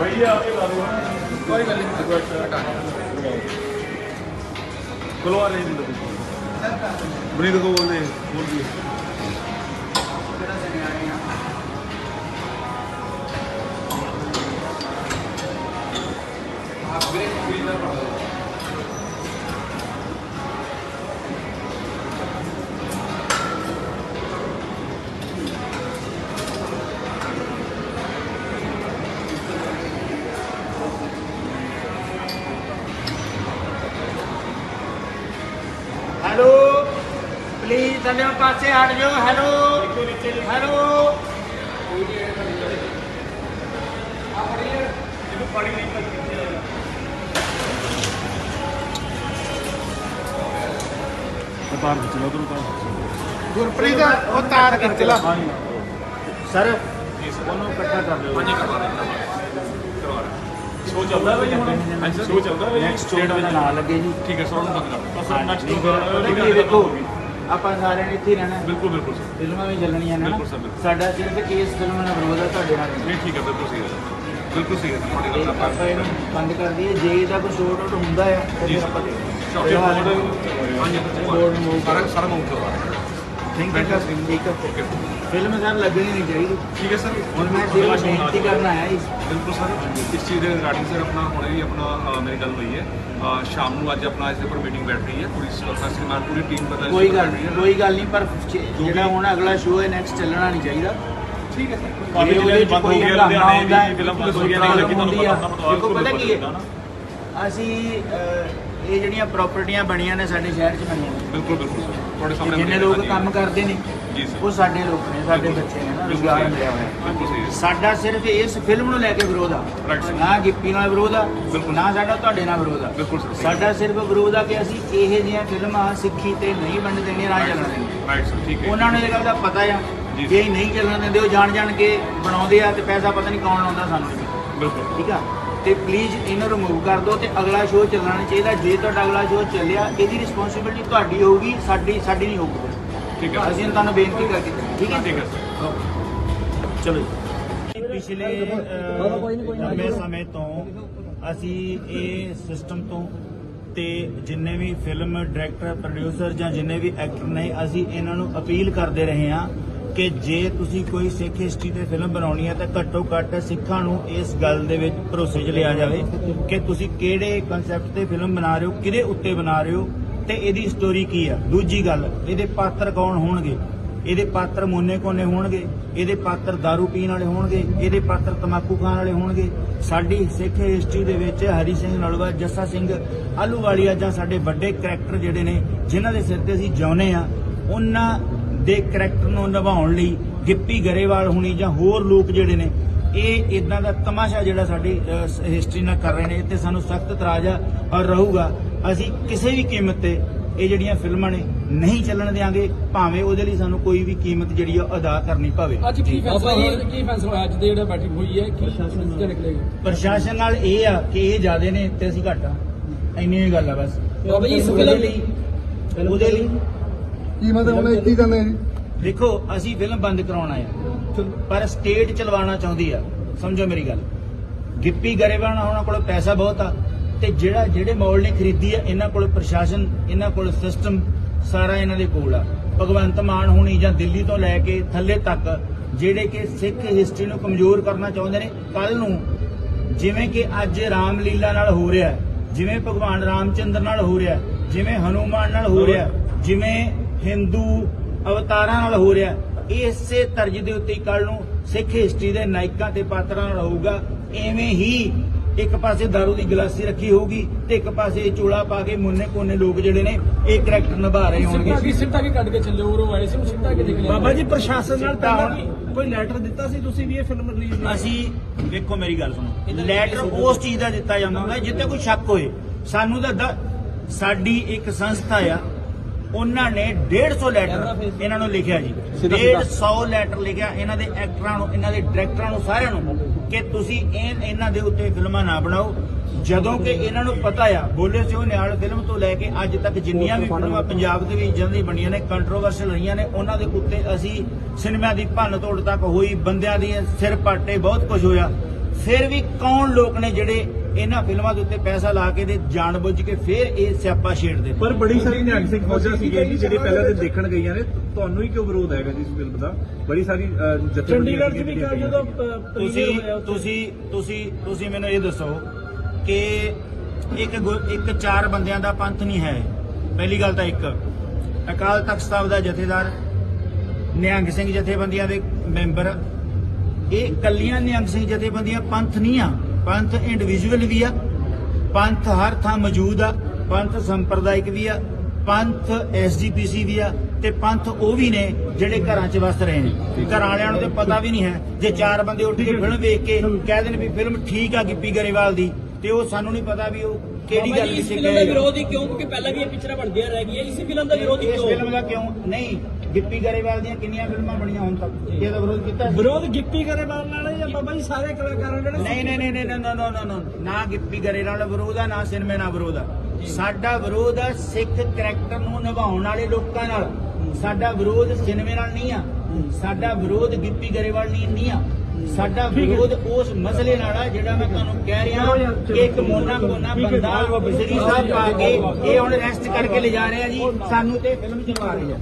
ਭਈਆ ਆਪੇ ਲਾ ਦੋ ਕੋਈ ਗੱਲ ਨਹੀਂ ਹਟਾ ਕੋਲਵਾ ਨਹੀਂ ਦਿੰਦਾ ਬਣੀ ਤੋਂ ਬੋਲਦੇ ਬੋਲ ਹੈਲੋ ਪਲੀਜ਼ ਥੱਲੇ ਪਾਸੇ ਹਟ ਜਾਓ ਹੈਲੋ ਹੈਲੋ ਤਾਰ ਖਿੱਚ ਲਓ ਉਧਰੋਂ ਤਾਰ ਗੁਰਪ੍ਰੀਤ ਉਹ ਤਾਰ ਖਿੱਚ ਲਾ ਸਰ ਉਹਨੂੰ ਇਕੱਠਾ ਕਰ ਲਿਓ ਹਾਂਜੀ ਕਰਵਾ ਕਰਵਾ ਰਹੇ ਸ਼ੋ ਚੱਲਦਾ ਬਈ ਹੁਣ? ਹਾਂਜੀ ਸ਼ੋ ਚੱਲਦਾ ਬਈ। ਨੈਕਸਟ ਸ਼ੋਅ ਦਾ ਨਾਂ ਲੱਗੇ ਜੀ। ਠੀਕ ਹੈ ਸਰ ਉਹਨੂੰ ਬੰਦ ਕਰ। ਬਸ ਨੈਕਸਟ ਫਿਰ ਇਹ ਦੇਖੋ ਆਪਾਂ ਸਾਰਿਆਂ ਨੇ ਇੱਥੇ ਹੀ ਰਹਿਣਾ। ਬਿਲਕੁਲ ਬਿਲਕੁਲ ਸਰ। ਫਿਲਮਾਂ ਵੀ ਚੱਲਣੀਆਂ ਨੇ ਨਾ। ਸਾਡਾ ਸਿਰਫ ਕੇਸ ਫਿਲਮ ਨਾਲ ਵਿਰੋਧ ਹੈ ਤੁਹਾਡੇ ਨਾਲ। ਨਹੀਂ। ਠੀਕ ਹੈ ਬਿਲਕੁਲ ਸਹੀ ਹੈ। ਬਿਲਕੁਲ ਸਹੀ ਹੈ ਤੁਹਾਡੀ ਗੱਲ ਆਪਾਂ ਇਹਨੂੰ ਬੰਦ ਕਰ ਦਈਏ। ਜੇ ਇਹਦਾ ਕੋਈ ਸ਼ੋਰਟ ਆਊਟ ਹੁੰਦਾ ਆ ਤਾਂ ਫਿਰ ਆਪਾਂ ਸ਼ੌਕ ਫਿਲਹਾਲ ਹਾਂਜੀ ਬੋਰਡ ਮੂਵ ਸਾਰਾ ਸਾਰਾ ਕਰਵਾ ਰਹੇ ਥੈਂਕ ਯੂ ਸਰ ਠੀਕ ਹੈ ਫਿਲਮ ਸਰ ਲੱਗਣੀ ਨਹੀਂ ਚਾਹੀਦੀ ਠੀਕ ਹੈ ਸਰ ਹੁਣ ਮੈਂ ਸਿਰਫ ਬੇਨਤੀ ਕਰਨ ਆਇਆ ਜੀ ਬਿਲਕੁਲ ਸਰ ਇਸ ਚੀਜ਼ ਦੇ ਰਿਗਾਰਡਿੰਗ ਸਰ ਆਪਣਾ ਹੁਣੇ ਵੀ ਆਪਣਾ ਮੇਰੀ ਗੱਲ ਹੋਈ ਹੈ ਸ਼ਾਮ ਨੂੰ ਅੱਜ ਆਪਣਾ ਇਸ ਦੇ ਉੱਪਰ ਮੀਟਿੰਗ ਬੈਠ ਰਹੀ ਹੈ ਪੂਰੀ ਫੈਸਟੀਵਲ ਨਾਲ ਪੂਰੀ ਟੀਮ ਬਦਲ ਕੋਈ ਗੱਲ ਨਹੀਂ ਕੋਈ ਗੱਲ ਨਹੀਂ ਪਰ ਜਿਹੜਾ ਹੁਣ ਅਗਲਾ ਸ਼ੋਅ ਹੈ ਨੈਕਸਟ ਚੱਲਣਾ ਨਹੀਂ ਚਾਹੀਦਾ ਠੀਕ ਹੈ ਸਰ ਕਾਫੀ ਵਿੱਚ ਬੰਦ ਹੋ ਗਿਆ ਲੁਧਿਆਣੇ ਫਿਲਮ ਬੰਦ ਹੋ ਗਈ ਹੈ ਲੇਕਿਨ ਤੁਹਾਨੂੰ ਪਤਾ ਹੁੰਦਾ ਦੇਖੋ ਪਤਾ ਕੀ ਹੈ ਅਸੀਂ ਇਹ ਜਿਹੜੀਆਂ ਪ੍ਰਾਪਰਟੀਆਂ ਬਣੀਆਂ ਨੇ ਸਾਡੇ ਸ਼ਹਿਰ 'ਚ ਬਣੀਆਂ ਬਿਲਕੁਲ ਬਿਲਕੁਲ ਤੁਹਾਡੇ ਸਾਹਮਣੇ ਜਿੰਨੇ ਲੋਕ। ਕੰਮ ਕਰਦੇ ਨੇ ਜੀ ਸਰ ਉਹ ਸਾਡੇ ਲੋਕ ਨੇ ਸਾਡੇ। ਬੱਚੇ ਨੇ ਨਾ ਰੁਜ਼ਗਾਰ ਮਿਲਿਆ। ਹੋਇਆ ਸਾਡਾ ਸਿਰਫ ਇਸ ਫਿਲਮ ਨੂੰ ਲੈ ਕੇ ਵਿਰੋਧ ਆ. ਨਾ ਗਿੱਪੀ ਨਾਲ ਵਿਰੋਧ ਆ। ਨਾ ਸਾਡਾ ਤੁਹਾਡੇ ਨਾਲ ਵਿਰੋਧ ਆ ਸਾਡਾ ਸਿਰਫ ਵਿਰੋਧ ਆ ਕਿ ਅਸੀਂ ਇਹ ਜਿਹੀਆਂ ਫਿਲਮਾਂ ਸਿੱਖੀ ਤੇ ਨਹੀਂ ਵੰਡ ਦੇਣੀਆਂ ਨਾ ਚੱਲਣ ਦੇਣੀਆਂ ਰਾਈਟ ਸਰ ਠੀਕ ਹੈ ਉਹਨਾਂ ਨੂੰ ਇਹ ਗੱਲ ਦਾ ਪਤਾ ਆ ਜੀ। ਨਹੀਂ ਚੱਲਣ ਦਿੰਦੇ ਉਹ ਜਾਣ ਜਾਣ ਕੇ ਬਣਾਉਂਦੇ ਆ ਤੇ ਪੈਸਾ ਪਤਾ ਨਹੀਂ ਕੌਣ ਲਾਉਂਦਾ ਸਾਨੂੰ। ਬਿਲਕੁਲ ਠੀਕ ਆ ਤੇ ਪਲੀਜ਼ ਇਹਨੂੰ ਰਿਮੂਵ ਕਰ ਦਿਓ ਤੇ ਅਗਲਾ ਸ਼ੋਅ ਚੱਲਣਾ ਨਹੀਂ ਚਾਹੀਦਾ। ਜੇ ਤੁਹਾਡਾ ਅਗਲਾ ਸ਼ੋਅ ਚੱਲਿਆ ਇਹਦੀ ਰਿਸਪੌਂਸਿਬਿਲਟੀ ਤੁਹਾਡੀ ਹੋਊਗੀ ਸਾਡੀ ਸਾਡੀ ਨਹੀਂ ਹੋਊਗੀ। ਠੀਕ ਹੈ। ਅਸੀਂ ਤੁਹਾਨੂੰ ਬੇਨਤੀ ਕਰਕੇ ਠੀਕ ਹੈ? ਠੀਕ ਹੈ ਚਲੋ ਜੀ। ਪਿਛਲੇ ਲੰਬੇ ਸਮੇਂ ਤੋਂ ਅਸੀਂ ਇਹ ਸਿਸਟਮ ਤੋਂ ਤੇ ਜਿੰਨੇ ਵੀ ਫਿਲਮ ਡਾਇਰੈਕਟਰ ਪ੍ਰੋਡਿਊਸਰ ਜਾਂ ਜਿੰਨੇ ਵੀ ਐਕਟਰ ਨੇ ਅਸੀਂ ਇਹਨਾਂ ਨੂੰ ਅਪੀਲ ਕਰਦੇ ਰਹੇ ਹਾਂ। ਕਿ ਜੇ ਤੁਸੀਂ ਕੋਈ ਸਿੱਖ ਹਿਸਟਰੀ ਤੇ ਫਿਲਮ ਬਣਾਉਣੀ ਹੈ ਤਾਂ ਘੱਟੋ ਘੱਟ ਸਿੱਖਾਂ ਨੂੰ ਇਸ ਗੱਲ ਦੇ ਵਿੱਚ ਭਰੋਸੇ 'ਚ ਲਿਆ ਜਾਵੇ ਕਿ ਤੁਸੀਂ ਕਿਹੜੇ ਕਨਸੈਪਟ ਤੇ ਫਿਲਮ ਬਣਾ ਰਹੇ ਹੋ, ਕਿਹਦੇ ਉੱਤੇ ਬਣਾ ਰਹੇ ਹੋ ਤੇ ਇਹਦੀ ਸਟੋਰੀ ਕੀ ਆ। ਦੂਜੀ ਗੱਲ, ਇਹਦੇ ਪਾਤਰ ਕੌਣ ਹੋਣਗੇ? ਇਹਦੇ ਪਾਤਰ ਮੋਨੇ ਕੋਨੇ ਹੋਣਗੇ? ਇਹਦੇ ਪਾਤਰ दारू ਪੀਣ ਵਾਲੇ ਹੋਣਗੇ? ਇਹਦੇ ਪਾਤਰ ਤਮਾਕੂ ਖਾਣ ਵਾਲੇ ਹੋਣਗੇ? ਸਾਡੀ ਸਿੱਖ ਹਿਸਟਰੀ ਦੇ ਵਿੱਚ ਹਰੀ ਸਿੰਘ ਨਲਵਾ ਜੱਸਾ ਸਿੰਘ ਆਲੂਵਾਲੀਆ ਜਾਂ ਸਾਡੇ ਵੱਡੇ ਕਰੈਕਟਰ ਜਿਹੜੇ ਨੇ, ਜਿਨ੍ਹਾਂ ਦੇ ਸਿਰ ਤੇ ਅਸੀਂ ਜਿਉਂਦੇ ਆ ਉਹਨਾਂ ਦੇ ਕਰੈਕਟਰ ਨੂੰ ਨਿਭਾਉਣ ਲਈ ਗਿੱਪੀ ਗਰੇਵਾਲ ਹੁਣੀ ਜਾਂ ਹੋਰ ਲੋਕ ਜਿਹੜੇ ਨੇ ਇਹ ਇਦਾਂ ਦਾ ਤਮਾਸ਼ਾ ਜਿਹੜਾ ਸਾਡੀ ਹਿਸਟਰੀ ਨਾਲ ਕਰ ਰਹੇ ਨੇ ਤੇ ਸਾਨੂੰ ਸਖਤ ਇਤਰਾਜ਼ ਆ ਔਰ ਰਹੂਗਾ। ਅਸੀਂ ਕਿਸੇ ਵੀ ਕੀਮਤ ਤੇ ਇਹ ਜਿਹੜੀਆਂ ਫਿਲਮਾਂ ਨੇ ਨਹੀਂ ਚੱਲਣ ਦਿਆਂਗੇ ਭਾਵੇਂ ਉਹਦੇ ਲਈ ਸਾਨੂੰ ਕੋਈ ਵੀ ਕੀਮਤ ਜਿਹੜੀ ਆ ਉਹ ਅਦਾ ਕਰਨੀ ਪਵੇ। ਅੱਜ ਕੀ ਫੈਸਲਾ ਹੋਇਆ? ਕੀ ਫੈਸਲਾ ਹੋਇਆ? ਅੱਜ ਦੇ ਜਿਹੜਾ ਬੈਠਕ ਹੋਈ ਹੈ ਕੀ ਨਤੀਜਾ ਨਿਕਲੇਗਾ ਪ੍ਰਸ਼ਾਸਨ ਨਾਲ ਇਹ ਆ ਕਿ ਇਹ ਜ਼ਿਆਦੇ ਨੇ ਤੇ ਅਸੀਂ ਘੱਟ ਆ। ਇੰਨੀ ਹੀ ਗੱਲ ਆ ਬਸ। ਬਾਬਾ ਜੀ, ਇਸ ਉਹਦੇ ਫਿਲਮ- ਲਈ ਉਹਦੇ ਲਈ ਕੀ ਹੁਣ ਕੀ ਕਹਿੰਦੇ ਜੀ ਦੇਖੋ, ਅਸੀਂ ਫਿਲਮ ਬੰਦ ਕਰਾਉਣਾ ਆ। ਪਰ ਸਟੇਟ ਚਲਵਾਉਣਾ ਚਾਹੁੰਦੀ ਆ। ਸਮਝੋ ਮੇਰੀ ਗੱਲ। ਗਿੱਪੀ ਗਰੇਵਾਲ ਉਹਨਾਂ ਕੋਲ ਪੈਸਾ ਬਹੁਤ ਆ ਤੇ ਜਿਹੜਾ ਜਿਹੜੇ ਮੌਲ ਨੇ ਖਰੀਦੀ ਆ, ਇਹਨਾਂ ਕੋਲ ਪ੍ਰਸ਼ਾਸਨ, ਇਹਨਾਂ ਕੋਲ ਸਿਸਟਮ ਸਾਰਾ ਇਹਨਾਂ ਦੇ ਕੋਲ ਆ। ਭਗਵੰਤ ਮਾਨ ਹੁਣੀ ਜਾਂ ਦਿੱਲੀ ਤੋਂ ਲੈ ਕੇ ਥੱਲੇ ਤੱਕ ਜਿਹੜੇ ਕਿ ਸਿੱਖ ਹਿਸਟਰੀ ਨੂੰ ਕਮਜ਼ੋਰ ਕਰਨਾ ਚਾਹੁੰਦੇ ਨੇ ਕੱਲ ਨੂੰ ਜਿਵੇਂ ਕਿ ਅੱਜ ਰਾਮਲੀਲਾ ਨਾਲ ਹੋ ਰਿਹਾ, ਜਿਵੇਂ ਭਗਵਾਨ ਰਾਮਚੰਦਰ ਨਾਲ ਹੋ ਰਿਹਾ, ਜਿਵੇਂ ਹਨੂਮਾਨ ਨਾਲ ਹੋ ਰਿਹਾ, ਜਿਵੇਂ ਹਿੰਦੂ ਅਵਤਾਰਾਂ ਨਾਲ ਹੋ ਰਿਹਾ। ਇਸੇ ਤਰਜ ਦੇ ਉੱਤੇ ਕੱਲ ਨੂੰ ਸਿੱਖ ਹਿਸਟਰੀ ਦੇ ਨਾਇਕਾਂ ਤੇ ਪਾਤਰਾਂ ਨਾਲ ਹੋਊਗਾ। ਐਵੇਂ ਹੀ ਇੱਕ ਪਾਸੇ दारू ਦੀ ਗਲਾਸੀ ਰੱਖੀ ਹੋਊਗੀ ਤੇ ਇੱਕ ਪਾਸੇ ਚੋਲਾ ਪਾ ਕੇ ਮੁੰਨੇ ਕੋਨੇ ਲੋਕ ਜਿਹੜੇ ਨੇ ਇਹ ਕਰੈਕਟਰ ਨਿਭਾ ਰਹੇ ਹੋਣਗੇ। ਸਿੱਟਾ ਕੀ ਕੱਢ ਕੇ ਚੱਲੇ ਉਰੋਂ ਆਏ ਸੀ ਉਹ ਸਿੱਟਾ ਕੀ ਨਿਕਲਿਆ ਬਾਬਾ ਜੀ ਪ੍ਰਸ਼ਾਸਨ ਨਾਲ ਪਹਿਲਾਂ ਕੋਈ ਲੈਟਰ ਦਿੱਤਾ ਸੀ ਤੁਸੀਂ ਵੀ ਇਹ ਫਿਲਮ ਰਿਲੀਜ਼ ਅਸੀਂ ਵੇਖੋ ਮੇਰੀ ਗੱਲ ਸੁਣੋ। ਲੈਟਰ ਉਸ ਚੀਜ਼ ਦਾ ਦਿੱਤਾ ਜਾਂਦਾ ਹੁੰਦਾ ਜਿੱਤੇ ਕੋਈ ਸ਼ੱਕ ਹੋਏ। ਸਾਨੂੰ ਤਾਂ ਦ- ਸਾਡੀ ਇੱਕ ਸੰਸਥਾ ਆ ਉਹਨਾਂ ਨੇ 150 ਲੈਟਰ ਇਹਨਾਂ ਨੂੰ ਲਿਖਿਆ ਜੀ। 150 ਲੈਟਰ ਲਿਖਿਆ ਇਹਨਾਂ ਦੇ ਐਕਟਰਾਂ ਨੂੰ ਇਹਨਾਂ ਦੇ ਡਾਇਰੈਕਟਰਾਂ ਨੂੰ ਸਾਰਿਆਂ ਨੂੰ ਕਿ ਤੁਸੀਂ ਇਹ ਇਹਨਾਂ ਦੇ ਉੱਤੇ ਫਿਲਮਾਂ ਨਾ ਬਣਾਓ। ਜਦੋਂ ਕਿ ਇਹਨਾਂ ਨੂੰ ਪਤਾ ਆ ਬੋਲੇ ਸਿਓ ਨਿਹਾਲ ਫਿਲਮ ਤੋਂ ਲੈ ਕੇ ਅੱਜ ਤੱਕ ਜਿੰਨੀਆਂ ਵੀ ਫਿਲਮਾਂ ਪੰਜਾਬ ਦੇ ਵਿੱਚ ਜਾਂਦੀ ਬਣੀਆਂ ਨੇ ਕੰਟਰੋਵਰਸ਼ਲ ਰਹੀਆਂ ਨੇ ਉਹਨਾਂ ਦੇ ਉੱਤੇ ਅਸੀਂ ਸਿਨੇਮਾ ਦੀ ਭੰਨ ਤੋੜ ਤੱਕ ਹੋਈ ਬੰਦਿਆਂ ਦੀ ਸਿਰ ਪਾਟੇ ਬਹੁਤ ਕੁਝ ਹੋਇਆ। ਫਿਰ ਵੀ ਕੌਣ ਲੋਕ ਨੇ ਜਿਹੜੇ ਇਹਨਾਂ ਫਿਲਮਾਂ ਦੇ ਉੱਤੇ ਪੈਸਾ ਲਾ ਕੇ ਤੇ ਜਾਣਬੁੱਝ ਕੇ ਫਿਰ ਇਹ ਸਿਆਪਾ ਛੇੜਦੇ ਨੇ। ਪਰ ਬੜੀ ਸਾਰੀ ਨਿਹੰਗ ਸਿੰਘ ਫੌਜਾਂ ਸੀਗੀਆਂ ਜੀ ਜਿਹੜੇ ਪਹਿਲਾਂ ਦਿਨ ਦੇਖਣ ਗਈਆਂ ਨੇ ਤੁਹਾਨੂੰ ਹੀ ਕਿਉਂ ਵਿਰੋਧ ਹੈਗਾ ਜੀ ਇਸ ਫਿਲਮ ਦਾ? ਬੜੀ ਸਾਰੀ ਜਥੇਬੰਦੀਆਂ ਚੰਡੀਗੜ੍ਹ 'ਚ ਵੀ ਕੱਲ੍ਹ ਜਦੋਂ ਤੁਸੀਂ ਤੁਸੀਂ ਤੁਸੀਂ ਤੁਸੀਂ ਮੈਨੂੰ ਇਹ ਦੱਸੋ ਕਿ ਇੱਕ ਇੱਕ ਚਾਰ ਬੰਦਿਆਂ ਦਾ ਪੰਥ ਨਹੀਂ ਹੈ। ਪਹਿਲੀ ਗੱਲ ਤਾਂ ਇੱਕ ਅਕਾਲ ਤਖਤ ਸਾਹਿਬ ਦਾ ਜਥੇਦਾਰ ਨਿਹੰਗ ਸਿੰਘ ਜਥੇਬੰਦੀਆਂ ਦੇ ਮੈਂਬਰ। ਇਹ ਕੱਲੀਆਂ ਨਿਹੰਗ ਸਿੰਘ ਜਥੇਬੰਦੀਆਂ ਪੰਥ ਨਹੀਂ ਆ। ਪੰਥ ਇੰਡੀਵਿਜੂਅਲ ਵੀ ਆ ਪੰਥ ਹਰ ਥਾਂ ਮੌਜੂਦ ਆ ਪੰਥ ਸੰਪਰਦਾਇਕ ਵੀ ਆ ਪੰਥ ਐਸਜੀਪੀਸੀ ਵੀ ਆ ਤੇ ਪੰਥ ਉਹ ਵੀ ਨੇ ਜਿਹੜੇ ਘਰਾਂ 'ਚ ਵਸ ਰਹੇ ਨੇ। ਘਰਾਂ ਵਾਲਿਆਂ ਨੂੰ ਤੇ ਪਤਾ ਵੀ ਨਹੀਂ ਹੈ ਜੇ ਚਾਰ ਬੰਦੇ ਉੱਠ ਕੇ ਫਿਲਮ ਵੇਖ ਕੇ ਕਹਿ ਦੇਣ ਵੀ ਫਿਲਮ ਠੀਕ ਆ ਗਿੱਪੀ ਗਰੇਵਾਲ ਦੀ ਤੇ ਉਹ ਸਾਨੂੰ ਨਹੀਂ ਪਤਾ ਵੀ ਉਹ ਕਿਹੜੀ ਗੱਲ ਦਾ ਕਹੇਗਾ ਵਿਰੋਧ ਕਿਉਂ? ਕਿਉਂਕਿ ਪਹਿਲਾਂ ਵੀ ਇਹ ਪਿਕਚਰਾਂ ਬਣਦੀਆਂ ਰਹਿ ਗਈਆਂ ਇਸੇ ਫਿਲਮ ਦਾ ਵਿਰੋਧ ਹੀ ਇਸ ਕਿਉਂ? ਫਿਲਮ ਦਾ ਕਿਉਂ? ਨਹੀਂ ਗਿੱਪੀ ਗਰੇਵਾਲ ਦੀਆਂ ਕਿੰਨੀਆਂ ਫਿਲਮਾਂ ਬਣੀਆਂ ਹੁਣ ਤੱਕ? ਇਹਦਾ ਵਿਰੋਧ ਕੀਤਾ ਸੀ? ਵਿਰੋਧ ਗਿੱਪੀ ਗਰੇਵਾਲ ਨਾਲ ਹੈ ਜਾਂ ਬਾਬਾ ਜੀ ਸਾਰੇ ਕਲਾਕਾਰਾਂ ਜਿਹੜੇ ਨਹੀਂ ਨਹੀਂ ਨਹੀਂ ਨਹੀਂ no, no, no. ਨਾ ਗਿੱਪੀ ਗਰੇ ਨਾਲ ਵਿਰੋਧ ਆ ਨਾ ਸਿਨੇਮੇ ਨਾਲ ਵਿਰੋਧ ਆ। ਸਾਡਾ ਵਿਰੋਧ ਆ ਸਿੱਖ ਕਰੈਕਟਰ ਨੂੰ ਨਿਭਾਉਣ ਵਾਲੇ ਲੋਕਾਂ ਨਾਲ। ਸਾਡਾ ਵਿਰੋਧ ਸਿਨੇਮੇ ਨਾਲ ਨਹੀਂ ਆ। ਸਾਡਾ ਵਿਰੋਧ ਗਿੱਪੀ ਗਰੇਵਾਲ ਨਹੀਂ ਨਹੀਂ ਆ। ਸਾਡਾ ਵਿਰੋਧ ਉਸ ਮਸਲੇ ਨਾਲ ਆ ਜਿਹੜਾ ਮੈਂ ਤੁਹਾਨੂੰ ਕਹਿ ਰਿਹਾ ਕਿ ਇੱਕ ਮੋਨਾ ਕੋਨਾ ਬੰਦਾ ਸ੍ਰੀ ਸਾਹਿਬ ਪਾ ਕੇ ਇਹ ਹੁਣ ਰੈਸਟ ਕਰਕੇ ਲਿਜਾ ਰਿਹਾ ਜੀ। ਸਾਨੂੰ ਤੇ ਫਿਲਮ ਚਲਵਾ ਰਹੇ ਆ।